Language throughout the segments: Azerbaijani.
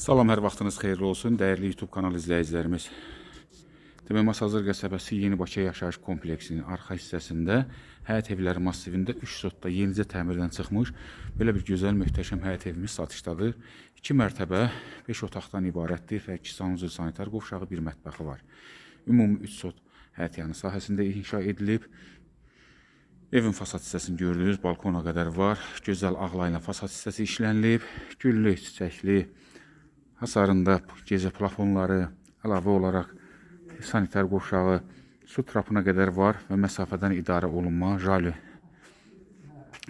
Salam, hər vaxtınız xeyirli olsun, dəyərli YouTube kanal izləyicilərimiz. Demək, Masazır qəsəbəsi Yeni Bakı yaşayış kompleksinin arxa hissəsində həyət evləri massivində 3 sotda yenicə təmirdən çıxmış belə bir gözəl, möhtəşəm həyət evimiz satışdadır. 2 mərtəbə, 5 otaqdan ibarətdir və 2 sanuzel sanitar qovşağı, bir mətbəxi var. Ümumi 3 sot həyət yanı sahəsində inşa edilib. Evin fasad hissəsini gördünüz, balkona qədər var. Gözəl ağlayla fasad hissəsi işlənilib. Güllü, çiçəkli, hasarında gecə plafonları, əlavə olaraq sanitar qovşağı, su trapına qədər var və məsafədən idarə olunma jali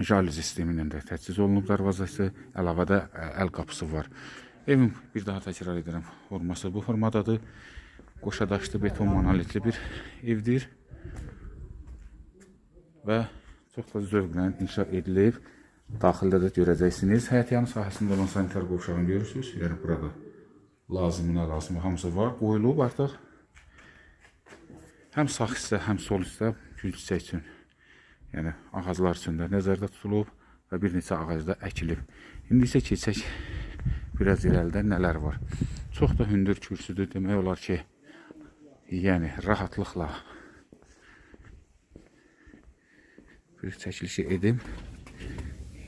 jali sisteminin də təchiz olunub darvazası, əlavədə əl qapısı var. Evin bir daha təkrar edirəm, forması bu formadadır. Qoşadaşlı beton monolitli bir evdir və çox da zövqlə inşa edilib. Daxildə də görəcəksiniz. Həyət yanı sahəsində olan sanitar qovşağını görürsünüz. Yəni burada lazımına lazımı hamısı var. Qoyulub artıq. Həm sağ hissə, həm sol hissə gül çiçək üçün, yəni ağaclar üçün də nəzərdə tutulub və bir neçə ağac da əkilib. İndi isə keçək biraz irəlidə nələr var. Çox da hündür kürsüdür demək olar ki, yəni rahatlıqla bir çəkilişi edim.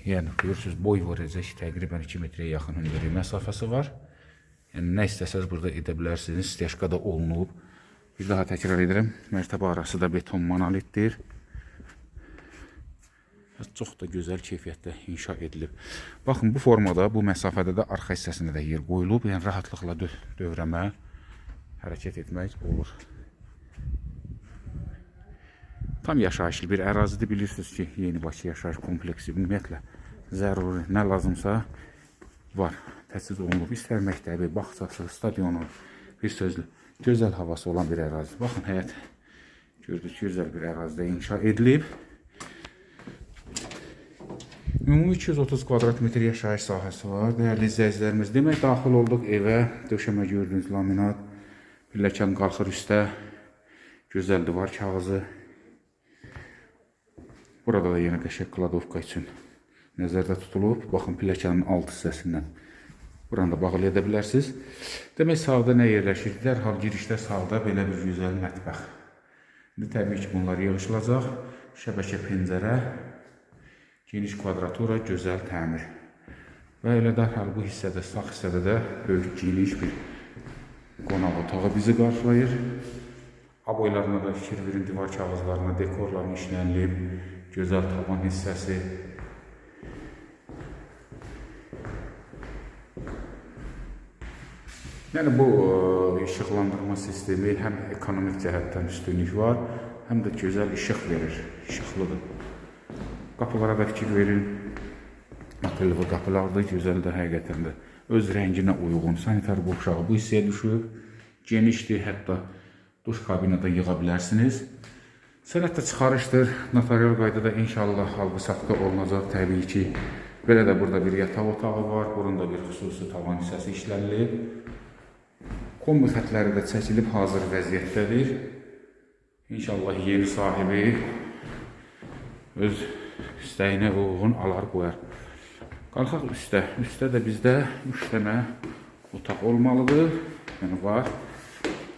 Yəni görürsüz boy vuracaq təqribən 2 metrə yaxın hündürlük məsafəsi var. Yəni nə istəsəz burada edə bilərsiniz. Styaşka da olunub. Bir daha təkrar edirəm. Mərtəbə arası da beton monolitdir. Çox da gözəl keyfiyyətdə inşa edilib. Baxın bu formada, bu məsafədə də arxa hissəsində də yer qoyulub. Yəni rahatlıqla dö dövrəmə hərəkət etmək olur. Tam yaşayışlı bir ərazidir. Bilirsiniz ki, Yeni Bakı yaşayış kompleksi ümumiyyətlə zəruri nə lazımsa var. Təchiz olunub. İstər məktəbi, bağçası, stadionu, bir sözlə gözəl havası olan bir ərazi. Baxın, həyət gördük gözəl bir ərazidə inşa edilib. Ümumi 230 kvadrat metr yaşayış sahəsi var. Dəyərli izləyicilərimiz, demək daxil olduq evə. Döşəmə gördüyünüz laminat, pilləkən qalxır üstə. Gözəl divar kağızı. Burada da yenə qəşəng kladovka üçün nəzərdə tutulub. Baxın pilləkənin alt hissəsindən. Buranı da bağlaya da bilərsiniz. Demək sağda nə yerləşir? Dərhal girişdə sağda belə bir gözəl mətbəx. İndi təbii ki, bunlar yığışılacaq. Şəbəkə pəncərə, geniş kvadratura, gözəl təmir. Və elə dərhal bu hissədə, sağ hissədə də böyük geniş bir qonaq otağı bizi qarşılayır. Aboylarına da fikir verin, divar kağızlarına, dekorlarına işlənilib, gözəl tavan hissəsi, Yəni bu ə, işıqlandırma sistemi həm ekonomik cəhətdən üstünlük var, həm də gözəl işıq verir, işıqlıdır. Qapılara da fikir verin. Akıllı qapılar da gözəldir həqiqətən də. Öz rənginə uyğun sanitar qovşağı bu hissəyə düşüb. Genişdir, hətta duş kabinində yığa bilərsiniz. Sənətdə çıxarışdır. Notarial qaydada inşallah alqı-satqı olunacaq təbii ki. Belə də burada bir yataq otağı var. Burunda bir xüsusi tavan hissəsi işlənilib. Kombi xətləri də çəkilib hazır vəziyyətdədir. İnşallah yeni sahibi öz istəyinə uyğun alar qoyar. Qalxaq üstə. Üstdə də bizdə 3 dənə otaq olmalıdır. Yəni var.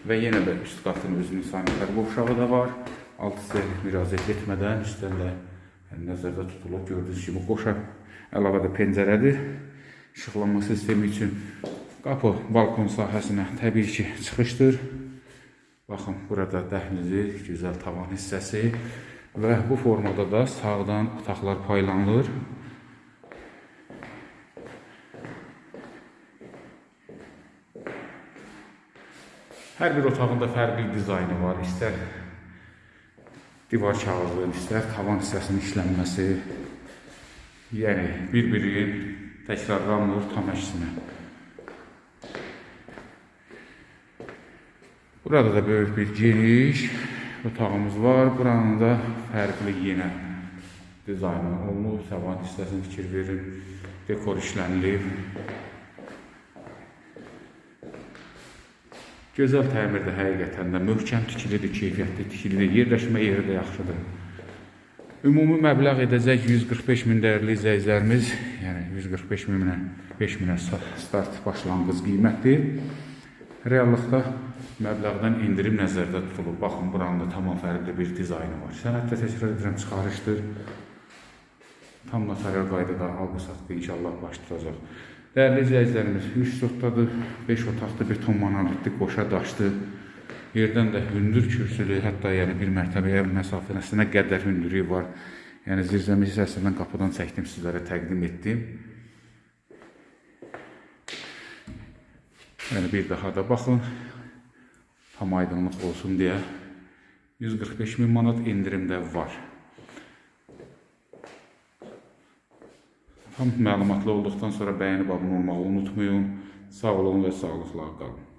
Və yenə də üst qatın özünün sanitar qovşağı da var. Alt hissəyə müraciət etmədən üstdən də yəni, nəzərdə tutulub gördüyünüz kimi qoşa əlavə də pəncərədir. İşıqlanma sistemi üçün Qapı balkon sahəsinə təbii ki, çıxışdır. Baxın, burada dəhlizi, gözəl tavan hissəsi və bu formada da sağdan otaqlar paylanılır. Hər bir otağında fərqli dizaynı var. İstər divar kağızı, istər tavan hissəsinin işlənməsi. Yəni bir-birinin təkrarlanmır tam əksinə. Burada da böyük bir giriş otağımız var. Buranın da fərqli yenə dizaynı olunub. Tavan hissəsini fikir verin. Dekor işlənilib. Gözəl təmirdə həqiqətən də möhkəm tikilidir, keyfiyyətli tikilidir. Yerləşmə yeri də yaxşıdır. Ümumi məbləğ edəcək 145 min dəyərli izləyicilərimiz, yəni 145 minə 5 minə start başlanğıc qiymətdir. Reallıqda məbləğdən endirim nəzərdə tutulub. Baxın, buranın da tamam fərqli bir dizaynı var. Sənəddə təkrar edirəm, çıxarışdır. Tam notarial qaydada alqı satqı inşallah baş Dəyərli izləyicilərimiz, 3 sotdadır, 5 otaqlı beton monolitli qoşa daşdı. Yerdən də hündür kürsülü, hətta yəni bir mərtəbəyə məsafəsinə qədər hündürlüyü var. Yəni zirzəmi hissəsindən qapıdan çəkdim, sizlərə təqdim etdim. Yəni bir daha da baxın. Tam aydınlıq olsun deyə 145 min manat endirimdə var. Tam məlumatlı olduqdan sonra bəyənib abunə olmağı unutmayın. Sağ olun və sağlıqla qalın.